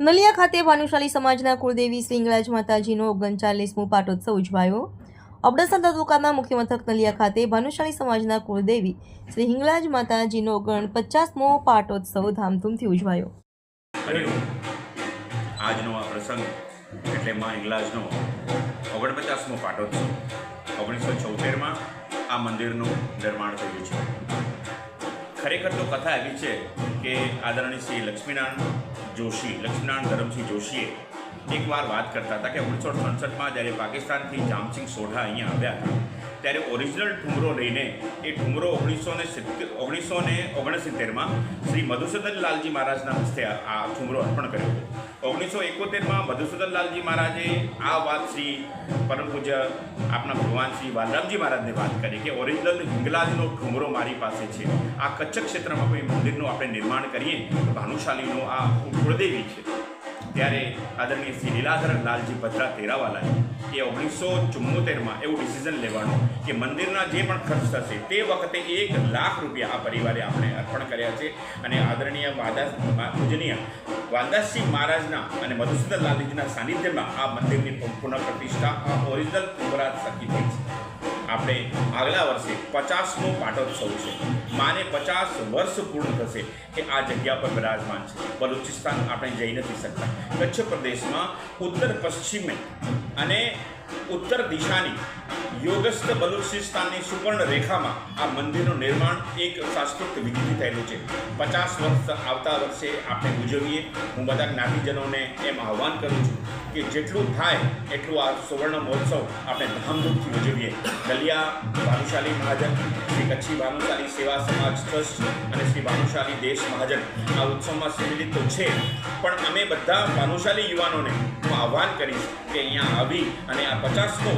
નલિયા ખાતે ભાનુશાલી સમાજના કુળદેવી શ્રી હિંગળાજ માતાજીનો ઓગણચાલીસમો પાટોત્સવ ઉજવાયો. અબડાસા તાલુકાના મુખ્ય મથક નલિયા ખાતે ભાનુશાલી સમાજના કુળદેવી શ્રી હિંગળાજ માતાજીનો ઓગણ પચાસમો પાટોત્સવ ધામધૂમથી ઉજવાયો. આજનો આ પ્રસંગ એટલે માં હિંગળાજનો ઓગણપચાસમો પાટોત્સવ. ઓગણીસો છોતેરમાં આ મંદિરનું નિર્માણ થયું છે. ખરેખર તો કથા એવી છે કે આદરણીય શ્રી લક્ષ્મીનારાયણ જોશી લક્ષ્મીનારાયણ ધરમસિંહ જોશીએ એકવાર વાત કરતા હતા કે ઓગણીસો સડસઠમાં જ્યારે પાકિસ્તાનથી જામસિંગ સોઢા અહીંયા આવ્યા હતા, ત્યારે ઓરિજિનલ ઠુમરો લઈને એ ઠુમરો ઓગણીસો ને સિત્તેર, ઓગણીસો ને ઓગણસિત્તેરમાં શ્રી મધુસૂદન લાલજી મહારાજના હસ્તે આ ઠુમરો અર્પણ કર્યો હતો. ઓગણીસો એકોતેરમાં મધુસૂદન લાલજી મહારાજે આ વાત શ્રી પરમ પૂજ્ય આપણા ભગવાન શ્રી બાલરામજી મહારાજને વાત કરી કે ઓરિજિનલ હિંગલાજનો ઠુમરો મારી પાસે છે. આ કચ્છ ક્ષેત્રમાં કોઈ મંદિરનું આપણે નિર્માણ કરીએ ભાનુશાલીનો આ કુળદેવી છે. ત્યારે આદરણીય શ્રી લીલાધર લાલજી ભદ્રા તેરાવાલાએ એ ઓગણીસો ચુમ્મોતેરમાં એવું ડિસિઝન લેવાનું કે મંદિરના જે પણ ખર્ચ થશે તે વખતે એક લાખ રૂપિયા આ પરિવારે આપણે અર્પણ કર્યા છે. અને આદરણીય વાદા પૂજનીય વાલદાસજી મહારાજના અને મધુસૂદન લાલજીના સાનિધ્યમાં આ મંદિરની પુનઃપ્રતિષ્ઠા આ ઓરિજિનલ કુંભરાજ થકી થઈ છે. આપણે આગલા વર્ષે પચાસમો પાટોત્સવ છે. માને પચાસ વર્ષ પૂર્ણ થશે કે આ જગ્યા પર બિરાજમાન છે. બલુચિસ્તાન આપણે જઈ નથી શકતા. કચ્છ પ્રદેશમાં ઉત્તર પશ્ચિમે અને ઉત્તર દિશાની યોગસ્થ બલુચિસ્તાનની સુવર્ણ રેખામાં આ મંદિરનું નિર્માણ એક સાંસ્કૃતિક વિધિથી થયેલું છે. પચાસ વર્ષ આવતા વર્ષે આપણે ઉજવીએ હું બધા જ્ઞાતિજનોને એમ આહ્વાન કરું છું કે જેટલું થાય એટલું આ સુવર્ણ મહોત્સવ આપણે ધામધૂમથી ઉજવીએ. દલિયા ભાનુશાલી મહાજન, શ્રી કચ્છી ભાનુશાલી સેવા સમાજ ટ્રસ્ટ અને શ્રી ભાનુશાલી દેશ મહાજન. આ ઉત્સવમાં સંમિલિત તો છે, પણ અમે બધા ભાનુશાલી યુવાનોને હું આહ્વાન કરીશ કે અહીંયા આવી અને આ પચાસમો